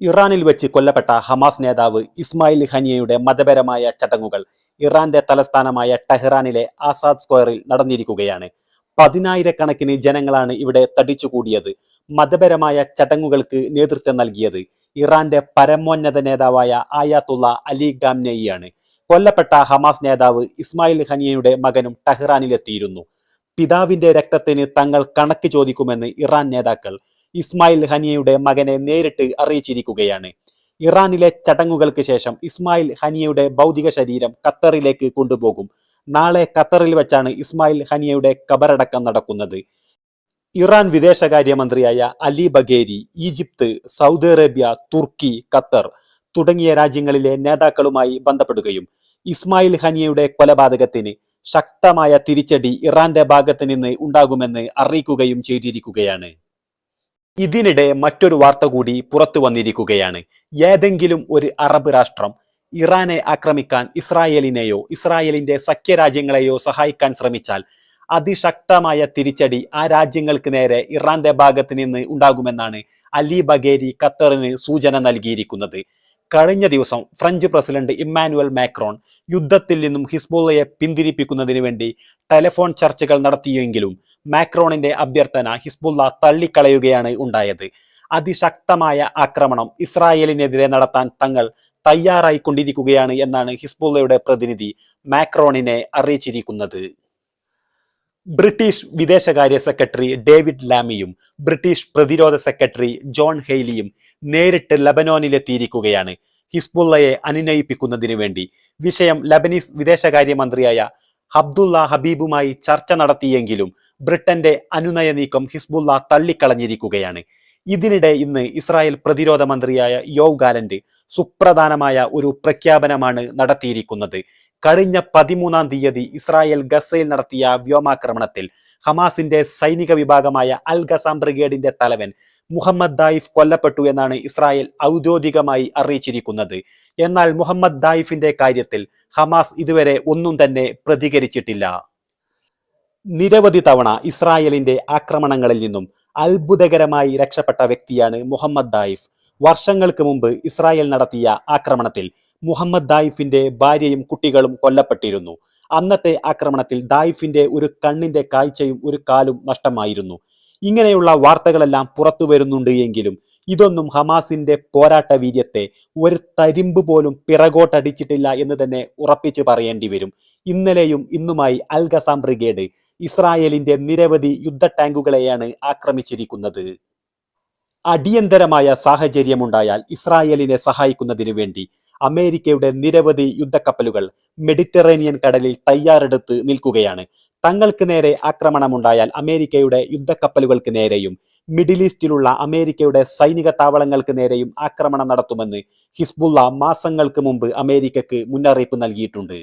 ഇറാനിൽ വെച്ച് കൊല്ലപ്പെട്ട ഹമാസ് നേതാവ് ഇസ്മായിൽ ഹനിയയുടെ മതപരമായ ചടങ്ങുകൾ ഇറാന്റെ തലസ്ഥാനമായ ടെഹ്റാനിലെ ആസാദ് സ്ക്വയറിൽ നടന്നിരിക്കുകയാണ്. പതിനായിരക്കണക്കിന് ജനങ്ങളാണ് ഇവിടെ തടിച്ചുകൂടിയത്. മതപരമായ ചടങ്ങുകൾക്ക് നേതൃത്വം നൽകിയത് ഇറാന്റെ പരമോന്നത നേതാവായ ആയാത്തുള്ള അലി ഗാംനെയിയാണ് കൊല്ലപ്പെട്ട ഹമാസ് നേതാവ് ഇസ്മായിൽ ഹനിയയുടെ മകനും ടെഹ്റാനിലെത്തിയിരുന്നു. പിതാവിന്റെ രക്തത്തിന് തങ്ങൾ കണക്ക് ചോദിക്കുമെന്ന് ഇറാൻ നേതാക്കൾ ഇസ്മായിൽ ഹനിയയുടെ മകനെ നേരിട്ട് അറിയിച്ചിരിക്കുകയാണ്. ഇറാനിലെ ചടങ്ങുകൾക്ക് ശേഷം ഇസ്മായിൽ ഹനിയയുടെ ഭൗതിക ശരീരം ഖത്തറിലേക്ക് കൊണ്ടുപോകും. നാളെ ഖത്തറിൽ വെച്ചാണ് ഇസ്മായിൽ ഹനിയയുടെ കബറടക്കം നടക്കുന്നത്. Iran വിദേശകാര്യമന്ത്രിയായ Ali Bagheri Egypt Saudi Arabia തുർക്കി ഖത്തർ തുടങ്ങിയ രാജ്യങ്ങളിലെ നേതാക്കളുമായി ബന്ധപ്പെടുകയും ഇസ്മായിൽ ഹനിയയുടെ കൊലപാതകത്തിന് ശക്തമായ തിരിച്ചടി ഇറാന്റെ ഭാഗത്ത് നിന്ന് ഉണ്ടാകുമെന്ന് അറിയിക്കുകയും ചെയ്തിരിക്കുകയാണ്. ഇതിനിടെ മറ്റൊരു വാർത്ത കൂടി പുറത്തു വന്നിരിക്കുകയാണ്. ഏതെങ്കിലും ഒരു അറബ് രാഷ്ട്രം ഇറാനെ ആക്രമിക്കാൻ ഇസ്രായേലിനെയോ ഇസ്രായേലിന്റെ സഖ്യരാജ്യങ്ങളെയോ സഹായിക്കാൻ ശ്രമിച്ചാൽ അതിശക്തമായ തിരിച്ചടി ആ രാജ്യങ്ങൾക്ക് നേരെ ഇറാന്റെ ഭാഗത്ത് നിന്ന് ഉണ്ടാകുമെന്നാണ് അലി ബഗേരി ഖത്തറിന് സൂചന നൽകിയിരിക്കുന്നത്. കഴിഞ്ഞ ദിവസം ഫ്രഞ്ച് പ്രസിഡന്റ് ഇമ്മാനുവൽ മാക്രോൺ യുദ്ധത്തിൽ നിന്നും ഹിസ്ബോളയെ പിന്തിരിപ്പിക്കുന്നതിന് വേണ്ടി ടെലിഫോൺ ചർച്ചകൾ നടത്തിയെങ്കിലും മാക്രോണിന്റെ അഭ്യർത്ഥന ഹിസ്ബുള്ള തള്ളിക്കളയുകയാണ് ഉണ്ടായത്. അതിശക്തമായ ആക്രമണം ഇസ്രായേലിനെതിരെ നടത്താൻ തങ്ങൾ തയ്യാറായിക്കൊണ്ടിരിക്കുകയാണ് എന്നാണ് ഹിസ്ബുള്ളയുടെ പ്രതിനിധി മാക്രോണിനെ അറിയിച്ചിരിക്കുന്നത്. ബ്രിട്ടീഷ് വിദേശകാര്യ സെക്രട്ടറി ഡേവിഡ് ലാമിയും ബ്രിട്ടീഷ് പ്രതിരോധ സെക്രട്ടറി ജോൺ ഹെയ്ലിയും നേരിട്ട് ലബനോനിലെത്തിയിരിക്കുകയാണ് ഹിസ്ബുള്ളയെ അനുനയിപ്പിക്കുന്നതിനു വേണ്ടി വിഷയം ലബനീസ് വിദേശകാര്യമന്ത്രിയായ അബ്ദുള്ള ഹബീബുമായി ചർച്ച നടത്തിയെങ്കിലും ബ്രിട്ടന്റെ അനുനയ നീക്കം ഹിസ്ബുള്ള തള്ളിക്കളഞ്ഞിരിക്കുകയാണ്. ഇതിനിടെ ഇന്ന് ഇസ്രായേൽ പ്രതിരോധ മന്ത്രിയായ യോവ് ഗാലന്റ് സുപ്രധാനമായ ഒരു പ്രഖ്യാപനമാണ് നടത്തിയിരിക്കുന്നത്. കഴിഞ്ഞ പതിമൂന്നാം തീയതി ഇസ്രായേൽ ഗസയിൽ നടത്തിയ വ്യോമാക്രമണത്തിൽ ഹമാസിന്റെ സൈനിക വിഭാഗമായ അൽ ഗസാം ബ്രിഗേഡിന്റെ തലവൻ മുഹമ്മദ് ദായിഫ് കൊല്ലപ്പെട്ടു എന്നാണ് ഇസ്രായേൽ ഔദ്യോഗികമായി അറിയിച്ചിരിക്കുന്നത്. എന്നാൽ മുഹമ്മദ് ദായിഫിന്റെ കാര്യത്തിൽ ഹമാസ് ഇതുവരെ ഒന്നും തന്നെ പ്രതികരിച്ചിട്ടില്ല. നിരവധി തവണ ഇസ്രായേലിന്റെ ആക്രമണങ്ങളിൽ നിന്നും അത്ഭുതകരമായി രക്ഷപ്പെട്ട വ്യക്തിയാണ് മുഹമ്മദ് ദായിഫ്. വർഷങ്ങൾക്ക് മുമ്പ് ഇസ്രായേൽ നടത്തിയ ആക്രമണത്തിൽ മുഹമ്മദ് ദായിഫിന്റെ ഭാര്യയും കുട്ടികളും കൊല്ലപ്പെട്ടിരുന്നു. അന്നത്തെ ആക്രമണത്തിൽ ദായിഫിന്റെ ഒരു കണ്ണിന്റെ കാഴ്ചയും ഒരു കാലും നഷ്ടമായിരുന്നു. ഇങ്ങനെയുള്ള വാർത്തകളെല്ലാം പുറത്തു വരുന്നുണ്ട് എങ്കിലും ഇതൊന്നും ഹമാസിന്റെ പോരാട്ട വീര്യത്തെ ഒരു തരിമ്പ് പോലും പിറകോട്ടടിച്ചിട്ടില്ല എന്ന് തന്നെ ഉറപ്പിച്ചു പറയേണ്ടി വരും. ഇന്നലെയും ഇന്നുമായി അൽ ഗസാം ബ്രിഗേഡ് ഇസ്രായേലിന്റെ നിരവധി യുദ്ധ ടാങ്കുകളെയാണ് ആക്രമിച്ചിരിക്കുന്നത്. അടിയന്തരമായ സാഹചര്യമുണ്ടായാൽ ഇസ്രായേലിനെ സഹായിക്കുന്നതിനു വേണ്ടി അമേരിക്കയുടെ നിരവധി യുദ്ധക്കപ്പലുകൾ മെഡിറ്ററേനിയൻ കടലിൽ തയ്യാറെടുത്ത് നിൽക്കുകയാണ്. തങ്ങൾക്ക് നേരെ ആക്രമണമുണ്ടായാൽ അമേരിക്കയുടെ യുദ്ധക്കപ്പലുകൾക്ക് നേരെയും മിഡിൽ ഈസ്റ്റിലുള്ള അമേരിക്കയുടെ സൈനിക താവളങ്ങൾക്ക് നേരെയും ആക്രമണം നടത്തുമെന്ന് ഹിസ്ബുള്ള മാസങ്ങൾക്ക് മുമ്പ് അമേരിക്കക്ക് മുന്നറിയിപ്പ് നൽകിയിട്ടുണ്ട്.